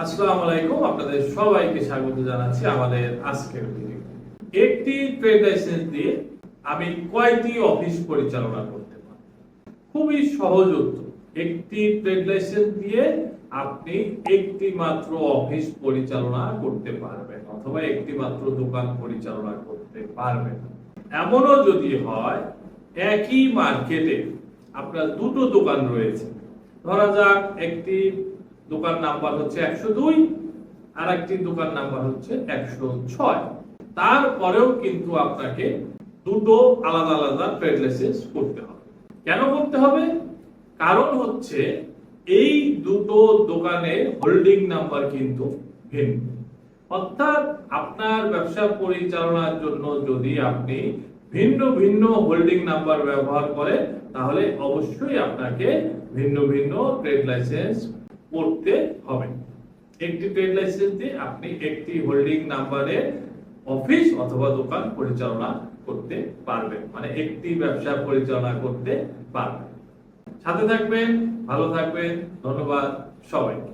আসসালামু আলাইকুম, আপনাদের সবাইকে স্বাগত জানাচ্ছি আমাদের আজকের ভিডিও একটি ট্রেড লাইসেন্স দিয়ে আমি কয়টি অফিস পরিচালনা করতে পারি? খুবই সহজ উত্তর, একটি ট্রেড লাইসেন্স দিয়ে আপনি একটি মাত্র অফিস পরিচালনা করতে পারবেন, অথবা একটি মাত্র দোকান পরিচালনা করতে পারবেন। এমনও যদি হয়, একই মার্কেটে আপনার দুটো দোকান রয়েছে। ধরা যাক, একটি দোকান নাম্বার হচ্ছে একশো দুই আর একটি দোকান নাম্বার হচ্ছে একশো ছয়। তারপরেও কিন্তু আপনাকে দুটো আলাদা আলাদা ট্রেড লাইসেন্স করতে হবে। কেন করতে হবে? কারণ হচ্ছে এই দুটো দোকানে হোল্ডিং নাম্বার কিন্তু ভিন্ন। অর্থাৎ আপনার ব্যবসা পরিচালনার জন্য যদি আপনি ভিন্ন ভিন্ন হোল্ডিং নাম্বার ব্যবহার করেন, তাহলে অবশ্যই আপনাকে ভিন্ন ভিন্ন ট্রেড লাইসেন্স করতে হবে। একটি ট্রেড লাইসেন্স দিয়ে আপনি একটি হোল্ডিং নাম্বারে অফিস অথবা দোকান পরিচালনা করতে পারবেন। মানে একটি ব্যবসা পরিচালনা করতে পারবেন। সাথে থাকবেন, ভালো থাকবেন, ধন্যবাদ সবাইকে।